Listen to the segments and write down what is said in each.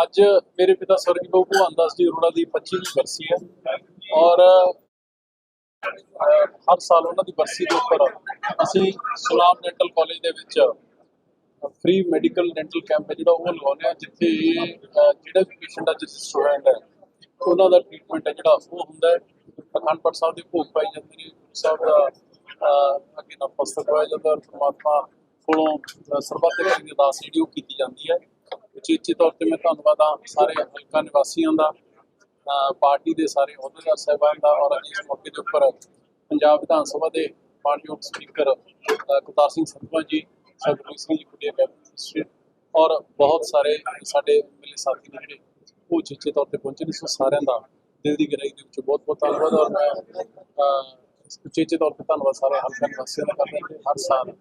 ਅੱਜ ਮੇਰੇ ਪਿਤਾ ਸਵਰਗੀ ਬਾਬੂ ਭਗਵਾਨ ਦਾਸ ਜੀ ਅਰੋੜਾ ਦੀ 25ਵੀਂ ਬਰਸੀ ਹੈ ਔਰ ਹਰ ਸਾਲ ਉਹਨਾਂ ਦੀ ਬਰਸੀ ਦੇ ਉੱਪਰ ਅਸੀਂ ਸੁਨਾਮ ਡੈਂਟਲ ਕਾਲਜ ਦੇ ਵਿੱਚ ਫ੍ਰੀ ਮੈਡੀਕਲ ਡੈਂਟਲ ਕੈਂਪ ਹੈ ਜਿਹੜਾ ਉਹ ਲਗਾਉਂਦੇ ਆ ਜਿੱਥੇ ਜਿਹੜਾ ਵੀ ਪੇਸ਼ੈਂਟ ਅੱਜ ਸਟੂਡੈਂਟ ਹੈ ਉਹਨਾਂ ਦਾ ਟ੍ਰੀਟਮੈਂਟ ਹੈ ਜਿਹੜਾ ਉਹ ਹੁੰਦਾ ਹੈ। ਅਖੰਡ ਪਾਠ ਸਾਹਿਬ ਦੇ ਭੋਗ ਪਾਈ ਜਾਂਦੇ ਨੇ ਗੁਰੂ ਸਾਹਿਬ ਦਾ ਅਹ, ਅੱਗੇ ਨਮਸਤਕ ਹੋਇਆ ਜਾਂਦਾ ਔਰ ਪ੍ਰਮਾਤਮਾ ਕੋਲੋਂ ਸਰਬੱਤ ਦੇ ਅਰਦਾਸ ਜਿਹੜੀ ਉਹ ਕੀਤੀ ਜਾਂਦੀ ਹੈ। ਉਚੇਚੇ ਤੌਰ ਤੇ ਮੈਂ ਧੰਨਵਾਦ ਆ ਸਾਰੇ ਹਲਕਾ ਨਿਵਾਸੀਆਂ ਦਾ ਪਾਰਟੀ ਦੇ ਸਾਰੇ ਅਹੁਦੇਦਾਰ ਸਾਹਿਬਾਨ ਦਾ ਔਰ ਅੱਜ ਇਸ ਮੌਕੇ ਦੇ ਉੱਪਰ ਪੰਜਾਬ ਵਿਧਾਨ ਸਭਾ ਦੇ ਮਾਨਯੋਗ ਸਪੀਕਰ ਅਹ ਸਿੰਘ ਸੰਧਵਾ ਜੀ, ਸਰਦਾਰ ਸਿੰਘ ਜੀ ਕੁੜੀਆ ਕੈਬਨਿਟ ਔਰ ਬਹੁਤ ਸਾਰੇ ਸਾਡੇ ਮਿਲੇ ਸਾਥੀ ਨੇ ਜਿਹੜੇ ਉਹ ਉਚੇਚੇ ਤੌਰ ਤੇ ਪਹੁੰਚੇ ਨੇ, ਸੋ ਸਾਰਿਆਂ ਦਾ ਦਿਲ ਦੀ ਗਹਿਰਾਈ ਦੇ ਵਿੱਚ ਬਹੁਤ ਬਹੁਤ ਧੰਨਵਾਦ ਔਰ ਮੈਂ ਉਚੇਚੇ ਤੌਰ ਤੇ ਧੰਨਵਾਦ ਸਾਰੇ ਹਲਕਾ ਨਿਵਾਸੀਆਂ ਦਾ ਕਰਦਾ ਕਿ ਹਰ ਸਾਲ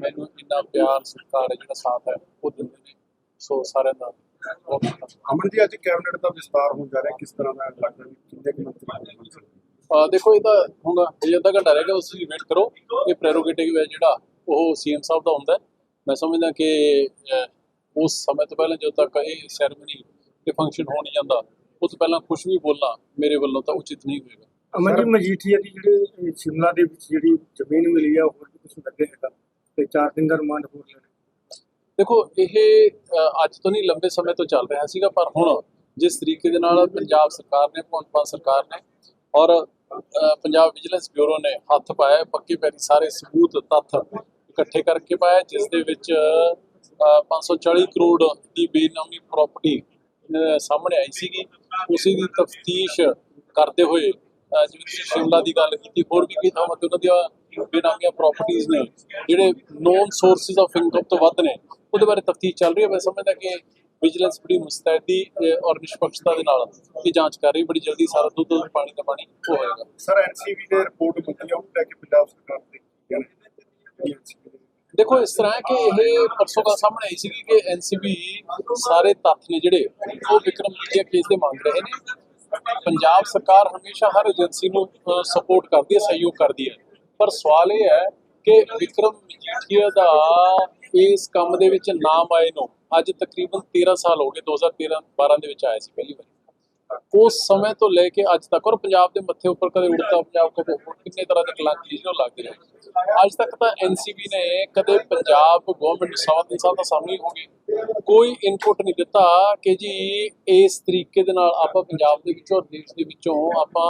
ਮੈਨੂੰ ਇੰਨਾ ਪਿਆਰ, ਸਤਿਕਾਰ ਹੈ ਜਿਹੜਾ ਸਾਥ ਹੈ, ਉਹ ਦਿੰਦੇ ਨੇ। ਸੋ ਸਾਰਿਆਂ ਦਾ ਬਹੁਤ ਅਮਨ ਜੀ ਅੱਜ ਕੈਬਨਿਟ ਦਾ ਵਿਸਤਾਰ ਹੋਣ ਜਾ ਰਿਹਾ ਕਿਸ ਤਰ੍ਹਾਂ ਦਾ ਲੱਗਦਾ ਵੀ ਕਿੰਨੇ ਕੁ ਮੰਤਰੀ ਬਣ ਸਕਦੇ? ਅਹ ਦੇਖੋ ਇਹ ਤਾਂ ਹੁਣ ਇਹ ਅੱਧਾ ਘੰਟਾ ਰਹਿ ਗਿਆ ਤੁਸੀਂ ਵੇਟ ਕਰੋ। ਇਹ ਪ੍ਰੈਰੋਗੇਟਿਵ ਹੈ ਜਿਹੜਾ ਉਹ ਸੀਐਮ ਸਾਹਿਬ ਦਾ ਹੁੰਦਾ। ਮੈਂ ਸਮਝਦਾ ਕਿ ਉਸ ਸਮੇਂ ਤੋਂ ਪਹਿਲਾਂ ਜਦੋਂ ਤੱਕ ਇਹ ਸੈਰੇਮਨੀ ਇਹ ਫੰਕਸ਼ਨ ਹੋ ਨਹੀਂ ਜਾਂਦਾ ਉਸ ਤੋਂ ਪਹਿਲਾਂ ਕੁਝ ਵੀ ਬੋਲਣਾ ਮੇਰੇ ਵੱਲੋਂ ਤਾਂ ਉਚਿਤ ਨਹੀਂ ਹੋਵੇਗਾ ਅਮਨ ਜੀ ਮਜੀਠੀਆ ਦੀ ਜਿਹੜੇ ਸ਼ਿਮਲਾ ਦੇ ਵਿੱਚ ਜਿਹੜੀ ਜ਼ਮੀਨ ਮਿਲੀ ਆ ਹੋਰ ਵੀ ਕੁਝ ਲੱਗੇ ਹੈਗਾ? ਤੇ 4 ਦਿਨ ਦਾ ਰਿਮਾਂਡ ਹੋਰ ਲੈਣਾ। ਦੇਖੋ ਇਹ ਅ, ਅੱਜ ਤੋਂ ਨਹੀਂ ਲੰਬੇ ਸਮੇਂ ਤੋਂ ਚੱਲ ਰਿਹਾ ਸੀਗਾ ਪਰ ਹੁਣ ਜਿਸ ਤਰੀਕੇ ਦੇ ਨਾਲ ਪੰਜਾਬ ਸਰਕਾਰ ਨੇ ਭਗਵੰਤ ਸਰਕਾਰ ਨੇ ਔਰ ਪੰਜਾਬ ਵਿਜੀਲੈਂਸ ਬਿਊਰੋ ਨੇ ਹੱਥ ਪਾਇਆ ਪੱਕੇ ਪੈਰੀ ਸਾਰੇ ਸਬੂਤ ਤੱਥ ਇਕੱਠੇ ਕਰਕੇ ਪਾਇਆ ਜਿਸ ਦੇ ਵਿੱਚ 540 ਕਰੋੜ ਦੀ ਬੇਨਾਮੀ ਪ੍ਰਾਪਰਟੀ ਸਾਹਮਣੇ ਆਈ ਸੀਗੀ। ਉਸੇ ਦੀ ਤਫਤੀਸ਼ ਕਰਦੇ ਹੋਏ ਜਿਵੇਂ ਤੁਸੀਂ ਸ਼ਿਮਲਾ ਦੀ ਗੱਲ ਕੀਤੀ ਹੋਰ ਵੀ ਕਈ ਥਾਵਾਂ ਤੇ ਉਹਨਾਂ ਦੀਆਂ ਬੇਨਾਮੀਆਂ ਪ੍ਰਾਪਰਟੀਆਂ ਨੇ ਜਿਹੜੇ ਨੋਨ ਸੋਰਸਸ ਆਫ ਇਨਕਮ ਤੋਂ ਵੱਧ ਨੇ ਉਹਦੇ ਬਾਰੇ ਤਫਤੀਸ਼ ਚੱਲ ਰਹੀ ਹੈ। ਮੈਂ ਸਮਝਦਾ ਕਿ ਵਿਜੀਲੈਂਸ ਬੜੀ ਮੁਸਤੈਦੀ ਔਰ ਨਿਸ਼ਪਕਸ਼ਤਾ ਦੇ ਨਾਲ ਇਹ ਜਾਂਚ ਕਰ ਰਹੀ ਬੜੀ ਜਲਦੀ ਸਾਰਾ ਦੁੱਧ ਪਾਣੀ ਦਾ ਪਾਣੀ ਹੋ ਹੋਏਗਾ ਸਰ ਐਨਸੀਬੀ ਦੇ ਰਿਪੋਰਟ ਮੰਗੀ ਆ ਉਹ ਲੈ ਕੇ ਪੰਜਾਬ ਸਰਕਾਰ ਦੇ? ਦੇਖੋ ਇਸ ਤਰ੍ਹਾਂ ਹੈ ਕਿ ਇਹ ਪਰਸੋਂ ਦਾ ਸਾਹਮਣੇ ਆਈ ਸੀਗੀ ਕਿ ਐਨਸੀਬੀ ਸਾਰੇ ਤੱਥ ਨੇ ਜਿਹੜੇ ਉਹ ਵਿਕਰਮ ਮਜੀਠੀਆ ਕੇਸ ਦੇ ਮੰਗ ਰਹੇ ਨੇ। ਪੰਜਾਬ ਸਰਕਾਰ ਹਮੇਸ਼ਾ ਹਰ ਏਜੰਸੀ ਨੂੰ ਸਪੋਰਟ ਕਰਦੀ ਹੈ ਸਹਿਯੋਗ ਕਰਦੀ ਹੈ। ਪਰ ਸਵਾਲ ਇਹ ਹੈ ਕਿ ਵਿਕਰਮ ਮਜੀਠੀਆ ਦਾ ਇਸ ਕੰਮ ਦੇ ਵਿੱਚ ਨਾਮ ਆਏ ਨੂੰ ਅੱਜ ਤਕਰੀਬਨ 13 ਸਾਲ ਹੋ ਗਏ 2013 12 ਦੇ ਵਿੱਚ ਆਇਆ ਸੀ ਪਹਿਲੀ ਵਾਰੀ। ਉਸ ਸਮੇਂ ਤੋਂ ਲੈ ਕੇ ਅੱਜ ਤੱਕ ਔਰ ਪੰਜਾਬ ਦੇ ਮੱਥੇ ਉੱਪਰ ਕਦੇ ਉੜਤਾ ਪੰਜਾਬ ਕਦੇ ਕਿੰਨੇ ਤਰ੍ਹਾਂ ਦੇ ਕਲੰਕ ਜਿਹੜੇ ਲੱਗਦੇ ਰਹੇ। ਅੱਜ ਤੱਕ ਤਾਂ ਐਨਸੀਬੀ ਨੇ ਕਦੇ ਪੰਜਾਬ ਗਵਰਨਮੈਂਟ ਨੂੰ ਸਵਾ ਦਾ ਸਾਹਮਣੇ ਹੋ ਗਏ। ਕੋਈ ਇਨਪੁਟ ਨਹੀਂ ਦਿੱਤਾ ਕਿ ਜੀ ਇਸ ਤਰੀਕੇ ਦੇ ਨਾਲ ਆਪਾਂ ਪੰਜਾਬ ਦੇ ਵਿੱਚੋਂ ਔਰ ਦੇਸ਼ ਦੇ ਵਿੱਚੋਂ ਆਪਾਂ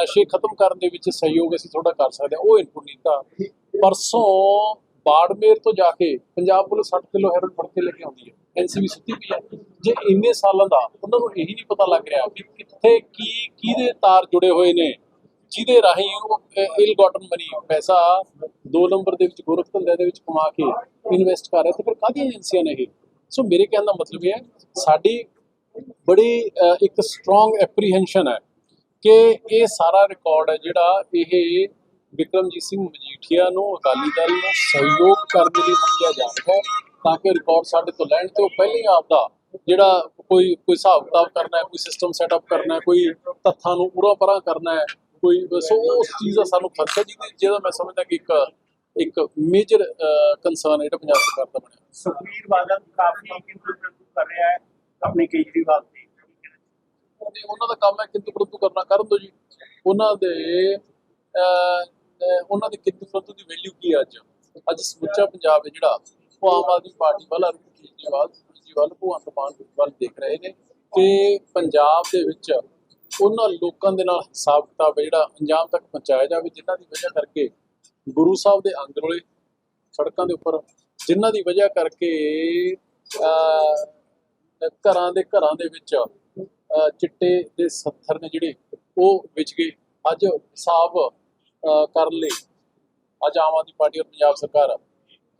ਨਸ਼ੇ ਖਤਮ ਕਰਨ ਦੇ ਵਿੱਚ ਸਹਿਯੋਗ ਅਸੀਂ ਥੋੜਾ ਕਰ ਸਕਦੇ ਹਾਂ, ਉਹ ਇਨਪੁਟ ਨਹੀਂ ਦਿੱਤਾ। ਪਰਸੋਂ ਬਾੜਮੇਰ ਤੋਂ ਜਾ ਕੇ ਪੰਜਾਬ ਪੁਲਿਸ 60 ਕਿਲੋ ਹੈਰੋਇਨ ਫੜ ਕੇ ਲੈ ਕੇ ਆਉਂਦੀ ਹੈ। ਐਨਸੀਬੀ ਸੁੱਤੀ ਪਈ ਹੈ ਜੇ ਇੰਨੇ ਸਾਲਾਂ ਦਾ ਉਹਨਾਂ ਨੂੰ ਇਹੀ ਨਹੀਂ ਪਤਾ ਲੱਗ ਰਿਹਾ ਕਿ ਕਿੱਥੇ ਕੀ, ਕਿਹਦੇ ਤਾਰ ਜੁੜੇ ਹੋਏ ਨੇ, ਜਿਹਦੇ ਰਾਹੀਂ ਉਹ ਇਲ ਗਾਟਨ ਮਨੀ ਪੈਸਾ ਦੋ ਨੰਬਰ ਦੇ ਵਿੱਚ ਗੋਰਖ ਧੰਦੇ ਦੇ ਵਿੱਚ ਕਮਾ ਕੇ ਇਨਵੈਸਟ ਕਰ ਰਹੇ ਤੇ ਫਿਰ ਕਾਹਦੀਆਂ ਏਜੰਸੀਆਂ ਨੇ ਇਹ? ਸੋ ਮੇਰੇ ਕਹਿਣ ਦਾ ਮਤਲਬ ਇਹ ਹੈ, ਸਾਡੀ ਬੜੀ ਇੱਕ ਸਟਰੋਂਗ ਐਪਰੀਹੈਂਸ਼ਨ ਹੈ ਕਿ ਇਹ ਸਾਰਾ ਰਿਕਾਰਡ ਹੈ ਜਿਹੜਾ ਇਹ ਵਿਕਰਮਜੀਤ ਸਿੰਘ ਮਜੀਠੀਆ ਨੂੰ ਅਕਾਲੀ ਦਲ ਨੂੰ ਸਹਿਯੋਗ ਕਰਨ ਦੇ ਲਈ ਮੰਗਿਆ ਜਾ ਰਿਹਾ ਹੈ। ਤਾਂ ਕਿ ਰਿਕਾਰਡ ਸਾਡੇ ਤੋਂ ਲੈਣ ਤੇ ਉਹ ਪਹਿਲਾਂ ਹੀ ਆਪਦਾ ਜਿਹੜਾ ਕੋਈ ਕੋਈ ਹਿਸਾਬ ਕਿਤਾਬ ਕਰਨਾ ਹੈ ਕੋਈ ਸਿਸਟਮ ਸੈਟਅਪ ਕਰਨਾ ਹੈ ਕੋਈ ਤੱਥਾਂ ਨੂੰ ਉਰਾ ਪਰਾਂ ਕਰਨਾ ਹੈ ਕੋਈ ਸੋ ਉਸ ਚੀਜ਼ ਦਾ ਸਾਨੂੰ ਖਰਚਾ ਜਿਹਦੇ ਜਿਹਦਾ ਮੈਂ ਸਮਝਦਾ ਕਿ ਇੱਕ ਇੱਕ ਮੇਜਰ ਕੰਸਰਨ ਹੈ ਜਿਹੜਾ ਪੰਜਾਬ ਸਰਕਾਰ ਦਾ ਬਣਿਆ। ਸੁਖਬੀਰ ਬਾਦਲ ਕਾਫੀ ਕਿੰਤੂ ਪ੍ਰੰਤੂ ਕਰ ਰਿਹਾ ਹੈ ਆਪਣੇ ਕੇਜਰੀਵਾਲ ਤੇ ਉਹਨੇ ਉਹਨਾਂ ਦਾ ਕੰਮ ਹੈ ਕਿੰਤੂ ਪ੍ਰੰਤੂ ਕਰਨਾ ਕਰਨ ਦੋ ਜੀ। ਉਹਨਾਂ ਦੇ ਉਹਨਾਂ ਦੇ ਕਿੰਤੂ ਪ੍ਰੰਤੂ ਦੀ ਵੈਲਿਊ ਕੀ ਹੈ ਅੱਜ? ਅੱਜ ਸਮੁੱਚਾ ਪੰਜਾਬ ਹੈ ਜਿਹੜਾ ਉਹ ਆਮ ਆਦਮੀ ਪਾਰਟੀ ਵੱਲ ਅਰਵਿੰਦ ਕੇਜਰੀਵਾਲ ਜੀ ਵੱਲ ਭਗਵੰਤ ਮਾਨ ਵੱਲ ਦੇਖ ਰਹੇ ਨੇ ਕਿ ਪੰਜਾਬ ਦੇ ਵਿੱਚ ਉਹਨਾਂ ਲੋਕਾਂ ਦੇ ਨਾਲ ਹਿਸਾਬ ਕਿਤਾਬ ਹੈ ਜਿਹੜਾ ਅੰਜਾਮ ਤੱਕ ਪਹੁੰਚਾਇਆ ਜਾਵੇ ਜਿਨ੍ਹਾਂ ਦੀ ਵਜ੍ਹਾ ਕਰਕੇ ਗੁਰੂ ਸਾਹਿਬ ਦੇ ਅੰਗ ਰੋਲੇ ਸੜਕਾਂ ਦੇ ਉੱਪਰ ਜਿਨ੍ਹਾਂ ਦੀ ਵਜ੍ਹਾ ਕਰਕੇ ਅਹ, ਘਰਾਂ ਦੇ ਘਰਾਂ ਦੇ ਵਿੱਚ ਅਹ, ਚਿੱਟੇ ਦੇ ਸੱਥਰ ਨੇ ਜਿਹੜੇ ਉਹ ਵਿਚ ਗਏ। ਅੱਜ ਹਿਸਾਬ ਅਹ, ਕਰਨ ਲਈ ਅੱਜ ਆਮ ਆਦਮੀ ਪਾਰਟੀ ਔਰ ਪੰਜਾਬ ਸਰਕਾਰ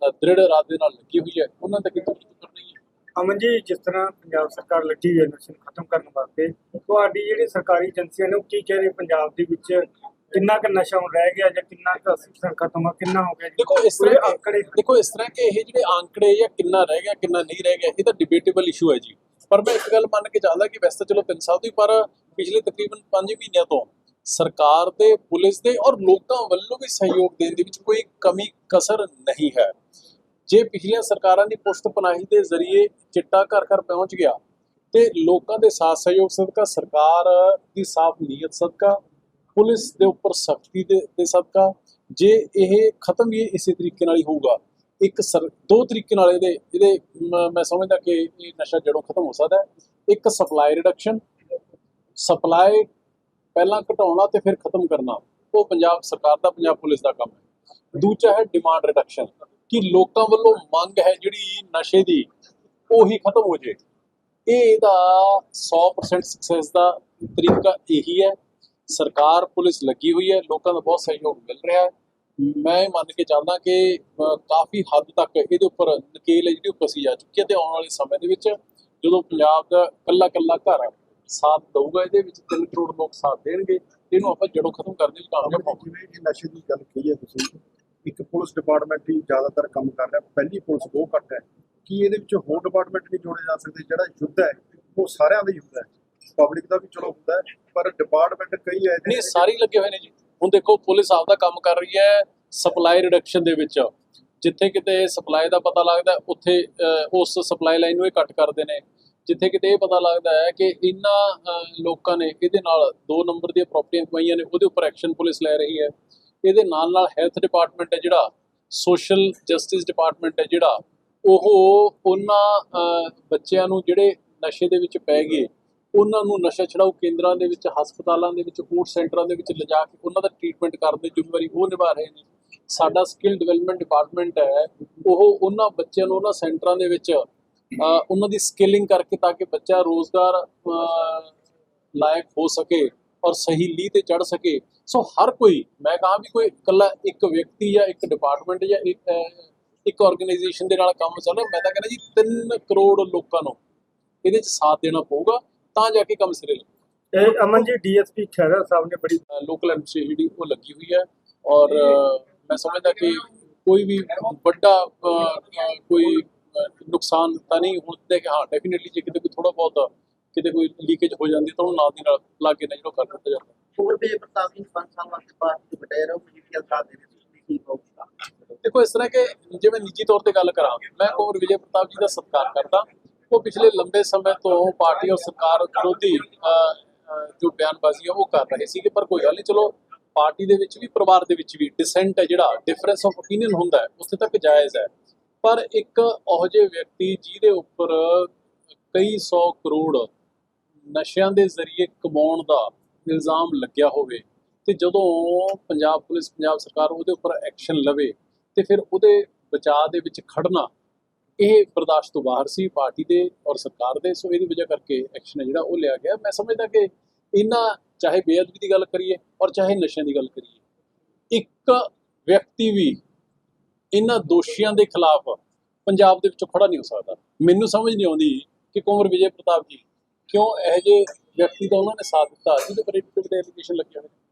ਦ੍ਰਿੜ ਇਰਾਦੇ ਨਾਲ ਲੱਗੀ ਹੋਈ ਹੈ। ਉਹਨਾਂ ਦਾ ਕਿਤੇ ਕਰਨੀ ਹੈ ਅਮਨ ਜੀ ਜਿਸ ਤਰ੍ਹਾਂ ਪੰਜਾਬ ਸਰਕਾਰ ਲੱਗੀ ਹੋਈ ਹੈ ਨਸ਼ੇ ਨੂੰ ਖਤਮ ਕਰਨ ਵਾਸਤੇ ਤੁਹਾਡੀ ਜਿਹੜੀ ਸਰਕਾਰੀ ਏਜੰਸੀਆਂ ਨੇ ਉਹ ਕੀ ਕਹਿ ਰਹੀ ਪੰਜਾਬ ਦੇ ਵਿੱਚ? ਕਿੰਨਾ ਕੁ ਨਸ਼ਾ ਹੁਣ ਰਹਿ ਗਿਆ ਜਾਂ ਕਿੰਨਾ ਕੁ 80% ਖਤਮ ਆ ਕਿੰਨਾ ਹੋ ਗਿਆ? ਦੇਖੋ ਇਸ ਤਰ੍ਹਾਂ ਆંકੜੇ ਦੇਖੋ ਇਸ ਤਰ੍ਹਾਂ ਕਿ ਇਹ ਜਿਹੜੇ ਆંકੜੇ ਜਾਂ ਕਿੰਨਾ ਰਹਿ ਗਿਆ ਕਿੰਨਾ ਨਹੀਂ ਰਹਿ ਗਿਆ ਇਹ ਤਾਂ ਡਿਬੇਟੇਬਲ ਇਸ਼ੂ ਹੈ ਜੀ। ਪਰ ਮੈਂ ਇੱਕ ਗੱਲ ਮੰਨ ਕੇ ਚੱਲਦਾ ਕਿ ਵੈਸੇ ਚਲੋ 3 ਸਾਲ ਦੀ ਪਰ ਪਿਛਲੇ ਤਕਰੀਬਨ 5 ਮਹੀਨਿਆਂ ਤੋਂ ਸਰਕਾਰ ਦੇ, ਪੁਲਿਸ ਦੇ ਔਰ ਲੋਕਾਂ ਵੱਲੋਂ ਵੀ ਸਹਿਯੋਗ ਦੇਣ ਦੇ ਵਿੱਚ ਕੋਈ ਕਮੀ, ਕਸਰ ਨਹੀਂ ਹੈ। ਜੇ ਪਿਛਲੀਆਂ ਸਰਕਾਰਾਂ ਦੀ ਪੁਸ਼ਤ ਪਨਾਹੀ ਦੇ ਜ਼ਰੀਏ ਚਿੱਟਾ ਘਰ ਘਰ ਪਹੁੰਚ ਗਿਆ, ਤੇ ਲੋਕਾਂ ਦੇ ਸਾਥ ਸਹਿਯੋਗ ਸਦਕਾ, ਸਰਕਾਰ ਦੀ ਸਾਫ਼ ਨੀਅਤ ਸਦਕਾ, ਪੁਲਿਸ ਦੇ ਉੱਪਰ ਸਖਤੀ ਦੇ ਦੇ ਸਦਕਾ, ਜੇ ਇਹ ਖਤਮ ਵੀ ਇਸੇ ਤਰੀਕੇ ਨਾਲ ਹੀ ਹੋਊਗਾ, ਇੱਕ ਸਰ, ਦੋ ਤਰੀਕੇ ਨਾਲ ਇਹਦੇ ਇਹਦੇ ਮੈਂ ਸਮਝਦਾ ਕਿ ਇਹ ਨਸ਼ਾ ਜੜੋਂ ਖਤਮ ਹੋ ਸਕਦਾ ਹੈ। ਇੱਕ ਸਪਲਾਈ ਰਿਡਕਸ਼ਨ ਸਪਲਾਈ ਪਹਿਲਾਂ ਘਟਾਉਣਾ ਤੇ ਫਿਰ ਖਤਮ ਕਰਨਾ, ਉਹ ਪੰਜਾਬ ਸਰਕਾਰ ਦਾ, ਪੰਜਾਬ ਪੁਲਿਸ ਦਾ ਕੰਮ ਹੈ। ਦੂਜਾ ਹੈ ਡਿਮਾਂਡ ਰਿਡਕਸ਼ਨ ਕਿ ਲੋਕਾਂ ਵੱਲੋਂ ਮੰਗ ਹੈ ਜਿਹੜੀ ਨਸ਼ੇ ਦੀ, ਉਹੀ ਖਤਮ ਹੋ ਜੇ। ਇਹ ਇਹਦਾ 100% ਸਕਸੈਸ ਦਾ ਤਰੀਕਾ ਇਹੀ ਹੈ। ਸਰਕਾਰ, ਪੁਲਿਸ ਲੱਗੀ ਹੋਈ ਹੈ, ਲੋਕਾਂ ਦਾ ਬਹੁਤ ਸਹਿਯੋਗ ਮਿਲ ਰਿਹਾ ਹੈ। ਮੈਂ ਇਹ ਮੰਨ ਕੇ ਚੱਲਦਾ ਕਿ ਕਾਫੀ ਹੱਦ ਤੱਕ ਇਹਦੇ ਉੱਪਰ ਨਕੇਲ ਹੈ ਜਿਹੜੀ ਉਹ ਕਸੀ ਜਾ ਚੁੱਕੀ ਹੈ ਤੇ ਆਉਣ ਵਾਲੇ ਸਮੇਂ ਦੇ ਵਿੱਚ ਜਦੋਂ ਪੰਜਾਬ ਦਾ ਕੱਲਾ ਕੱਲਾ ਘਰ ਹੈ ਸਾਥ ਦਊਗਾ ਇਹਦੇ ਵਿੱਚ 3 ਕਰੋੜ ਲੋਕ ਸਾਥ ਦੇਣਗੇ ਇਹਨੂੰ ਆਪਾਂ ਜੜੋਂ ਖਤਮ ਕਰਨ ਦੀ ਕਾਮਯਾਬ ਹੋਵਾਂਗੇ। ਜਿਵੇਂ ਨਸ਼ੇ ਦੀ ਗੱਲ ਕਹੀ ਹੈ ਤੁਸੀਂ ਇੱਕ ਪੁਲਿਸ ਡਿਪਾਰਟਮੈਂਟ ਹੀ ਜ਼ਿਆਦਾਤਰ ਕੰਮ ਕਰ ਰਿਹਾ ਪਹਿਲੀ ਪੁਲਿਸ ਬਹੁਤ ਘੱਟ ਹੈ। ਕੀ ਇਹਦੇ ਵਿੱਚ ਹੋਰ ਡਿਪਾਰਟਮੈਂਟ ਨਹੀਂ ਜੋੜੇ ਜਾ ਸਕਦੇ ਜਿਹੜਾ ਯੁੱਧ ਹੈ ਉਹ ਸਾਰਿਆਂ ਦਾ ਯੁੱਧ ਹੈ। ਪਬਲਿਕ ਦਾ ਵੀ ਚਲੋ ਹੁੰਦਾ ਹੈ ਪਰ ਡਿਪਾਰਟਮੈਂਟ ਕਈ ਹੈ ਨਹੀਂ ਸਾਰੇ ਲੱਗੇ ਹੋਏ ਨੇ ਜੀ। ਹੁਣ ਦੇਖੋ ਪੁਲਿਸ ਆਪਦਾ ਕੰਮ ਕਰ ਰਹੀ ਹੈ ਸਪਲਾਈ ਰਿਡਕਸ਼ਨ ਦੇ ਵਿੱਚ। ਜਿੱਥੇ ਕਿਤੇ ਸਪਲਾਈ ਦਾ ਪਤਾ ਲੱਗਦਾ ਉੱਥੇ ਉਸ ਸਪਲਾਈ ਲਾਈਨ ਨੂੰ ਇਹ ਕੱਟ ਕਰਦੇ ਨੇ। ਜਿੱਥੇ ਕਿਤੇ ਇਹ ਪਤਾ ਲੱਗਦਾ ਹੈ ਕਿ ਇਹਨਾਂ ਲੋਕਾਂ ਨੇ ਇਹਦੇ ਨਾਲ ਦੋ ਨੰਬਰ ਦੀਆਂ ਪ੍ਰਾਪਰਟੀਆਂ ਕਮਾਈਆਂ ਨੇ, ਉਹਦੇ ਉੱਪਰ ਐਕਸ਼ਨ ਪੁਲਿਸ ਲੈ ਰਹੀ ਹੈ। ਇਹਦੇ ਨਾਲ ਨਾਲ ਹੈਲਥ ਡਿਪਾਰਟਮੈਂਟ ਹੈ ਜਿਹੜਾ ਸੋਸ਼ਲ ਜਸਟਿਸ ਡਿਪਾਰਟਮੈਂਟ ਹੈ ਜਿਹੜਾ, ਉਹ ਉਹਨਾਂ ਬੱਚਿਆਂ ਨੂੰ ਜਿਹੜੇ ਨਸ਼ੇ ਦੇ ਵਿੱਚ ਪੈ ਗਏ, ਉਹਨਾਂ ਨੂੰ ਨਸ਼ਾ ਛਡਾਊ ਕੇਂਦਰਾਂ ਦੇ ਵਿੱਚ, ਹਸਪਤਾਲਾਂ ਦੇ ਵਿੱਚ ਫੂਡ ਸੈਂਟਰਾਂ ਦੇ ਵਿੱਚ ਲਿਜਾ ਕੇ ਉਹਨਾਂ ਦਾ ਟ੍ਰੀਟਮੈਂਟ ਕਰਨ ਦੀ ਜ਼ਿੰਮੇਵਾਰੀ ਉਹ ਨਿਭਾ ਰਹੇ ਨੇ। ਸਾਡਾ ਸਕਿੱਲ ਡਿਵੈਲਪਮੈਂਟ ਡਿਪਾਰਟਮੈਂਟ ਹੈ, ਉਹ ਉਹਨਾਂ ਬੱਚਿਆਂ ਨੂੰ ਉਹਨਾਂ ਸੈਂਟਰਾਂ ਦੇ ਵਿੱਚ ਉਹਨਾਂ ਦੀ ਸਕਿਲਿੰਗ ਕਰਕੇ ਤਾਂ ਕਿ ਬੱਚਾ ਰੋਜ਼ਗਾਰ ਲਾਇਕ ਹੋ ਸਕੇ ਔਰ ਸਹੀ ਲੀਹ ਤੇ ਚੜ ਸਕੇ। ਸੋ ਹਰ ਕੋਈ ਮੈਂ ਕਹਾਂ ਵੀ ਕੋਈ ਇਕੱਲਾ ਇੱਕ ਵਿਅਕਤੀ ਜਾਂ ਇੱਕ ਡਿਪਾਰਟਮੈਂਟ ਜਾਂ ਇੱਕ ਆਰਗੇਨਾਈਜੇਸ਼ਨ ਦੇ ਨਾਲ ਕੰਮ ਚੱਲ ਮੈਂ ਤਾਂ ਕਹਿੰਦਾ ਜੀ 3 ਕਰੋੜ ਲੋਕਾਂ ਨੂੰ ਇਹਦੇ 'ਚ ਸਾਥ ਦੇਣਾ ਪਊਗਾ ਤਾਂ ਜਾ ਕੇ ਕੰਮ ਸਿਰੇ ਲੱਗੇ। ਇਹ ਅਮਨ ਜੀ ਡੀਐਸਪੀ ਖਹਿਰਾ ਸਾਹਿਬ ਨੇ ਬੜੀ ਲੋਕਲ ਐਮਸੀ ਜਿਹੜੀ ਉਹ ਲੱਗੀ ਹੋਈ ਹੈ ਔਰ ਮੈਂ ਸਮਝਦਾ ਕਿ ਕੋਈ ਵੀ ਵੱਡਾ ਕੋਈ ਨੁਕਸਾਨ ਤਾਂ ਨਹੀਂ ਹੁੰਦਾ ਕਿ ਹਾਂ ਡੈਫੀਨਿਟਲੀ ਜੇ ਕਿਤੇ ਕੋਈ ਥੋੜਾ ਬਹੁਤ ਕਿਤੇ ਕੋਈ ਲੀਕੇਜ ਹੋ ਜਾਂਦੀ ਤਾਂ ਉਹਨੂੰ ਨਾਲ ਦੀ ਨਾਲ ਲਾਗੇ ਨਾ ਜਿਹੜਾ ਕਰ ਦਿੱਤਾ ਜਾਂਦਾ। ਹੋਰ ਵੀ ਪ੍ਰਤਾਪ ਸਿੰਘ ਪੰਜ ਸਾਲ ਵਾਸਤੇ ਪਾਰਟੀ ਦੇ ਬਟੇਰ ਹੋ ਪੋਲੀਟੀਕਲ ਸਾਥ ਦੇ ਰਹੇ ਕੀ ਕਹੋਗੇ ਦੇਖੋ ਇਸ ਤਰ੍ਹਾਂ ਕਿ ਜੇ ਮੈਂ ਨਿੱਜੀ ਤੌਰ ਤੇ ਗੱਲ ਕਰਾਂ ਮੈਂ ਕੁੰਵਰ ਵਿਜੇ ਪ੍ਰਤਾਪ ਜੀ ਦਾ ਸਤਿਕਾਰ ਕਰਦਾ। ਉਹ ਪਿਛਲੇ ਲੰਬੇ ਸਮੇਂ ਤੋਂ ਪਾਰਟੀ ਔਰ ਸਰਕਾਰ ਵਿਰੋਧੀ ਜੋ ਬਿਆਨਬਾਜ਼ੀ ਹੈ ਉਹ ਕਰ ਰਹੇ ਸੀਗੇ ਪਰ ਕੋਈ ਗੱਲ ਨਹੀਂ ਚਲੋ ਪਾਰਟੀ ਦੇ ਵਿੱਚ ਵੀ ਪਰਿਵਾਰ ਦੇ ਵਿੱਚ ਵੀ ਡਿਸੈਂਟ ਹੈ ਜਿਹੜਾ ਡਿਫਰੈਂਸ ਆਫ ਓਪੀਨੀਅਨ ਹੁੰਦਾ ਹੈ ਉੱਥੇ ਤੱਕ ਜਾਇਜ਼ ਹੈ। ਪਰ ਇੱਕ ਉਹੋ ਜਿਹੇ ਵਿਅਕਤੀ ਜਿਹਦੇ ਉੱਪਰ ਕਈ ਸੌ ਕਰੋੜ ਨਸ਼ਿਆਂ ਦੇ ਜ਼ਰੀਏ ਕਮਾਉਣ ਦਾ ਇਲਜ਼ਾਮ ਲੱਗਿਆ ਹੋਵੇ ਤੇ ਜਦੋਂ ਪੰਜਾਬ ਪੁਲਿਸ, ਪੰਜਾਬ ਸਰਕਾਰ ਉਹਦੇ ਉੱਪਰ ਐਕਸ਼ਨ ਲਵੇ ਤੇ ਫਿਰ ਉਹਦੇ ਬਚਾਅ ਦੇ ਵਿੱਚ ਖੜਨਾ ਇਹ ਬਰਦਾਸ਼ਤ ਤੋਂ ਬਾਹਰ ਸੀ ਪਾਰਟੀ ਦੇ ਔਰ ਸਰਕਾਰ ਦੇ, ਸੋ ਇਹਦੀ ਵਜ੍ਹਾ ਕਰਕੇ ਐਕਸ਼ਨ ਹੈ ਜਿਹੜਾ ਉਹ ਲਿਆ ਗਿਆ। ਮੈਂ ਸਮਝਦਾ ਕਿ ਇਹਨਾਂ ਚਾਹੇ ਬੇਅਦਬੀ ਦੀ ਗੱਲ ਕਰੀਏ ਔਰ ਚਾਹੇ ਨਸ਼ਿਆਂ ਦੀ ਗੱਲ ਕਰੀਏ, ਇੱਕ ਵਿਅਕਤੀ ਵੀ ਇਹਨਾਂ ਦੋਸ਼ੀਆਂ ਦੇ ਖਿਲਾਫ ਪੰਜਾਬ ਦੇ ਵਿੱਚੋਂ ਖੜਾ ਨਹੀਂ ਹੋ ਸਕਦਾ। ਮੈਨੂੰ ਸਮਝ ਨਹੀਂ ਆਉਂਦੀ ਕਿ ਕੁੰਵਰ ਵਿਜੇ ਪ੍ਰਤਾਪ ਜੀ ਕਿਉਂ ਇਹੋ ਜਿਹੇ ਵਿਅਕਤੀ ਦਾ ਉਹਨਾਂ ਨੇ ਸਾਥ ਦਿੱਤਾ, ਜਿਹਦੇ ਪਰ ਇੱਕ ਐਲੀਗੇਸ਼ਨ ਲੱਗਿਆ ਹੋਇਆ।